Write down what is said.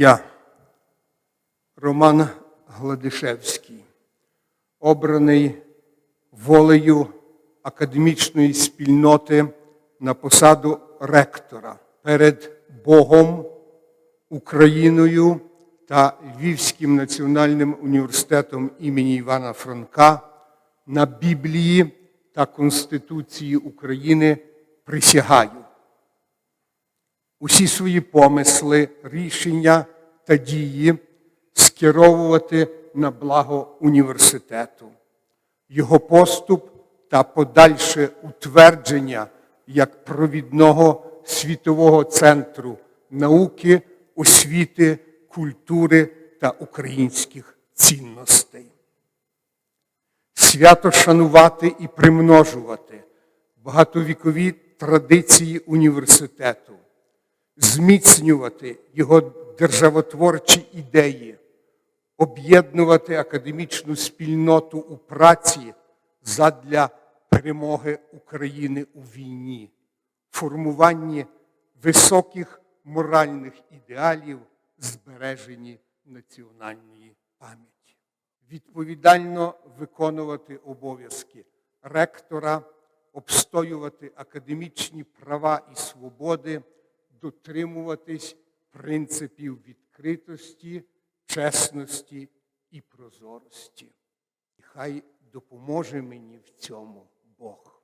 Я, Роман Гладишевський, обраний волею академічної спільноти на посаду ректора перед Богом, Україною та Львівським національним університетом імені Івана Франка на Біблії та Конституції України присягаю усі свої помисли, рішення та дії скеровувати на благо університету, його поступ та подальше утвердження як провідного світового центру науки, освіти, культури та українських цінностей. Свято шанувати і примножувати багатовікові традиції університету, зміцнювати його державотворчі ідеї, об'єднувати академічну спільноту у праці задля перемоги України у війні, формуванні високих моральних ідеалів, збереженні національної пам'яті. Відповідально виконувати обов'язки ректора, обстоювати академічні права і свободи, дотримуватись принципів відкритості, чесності і прозорості. І хай допоможе мені в цьому Бог.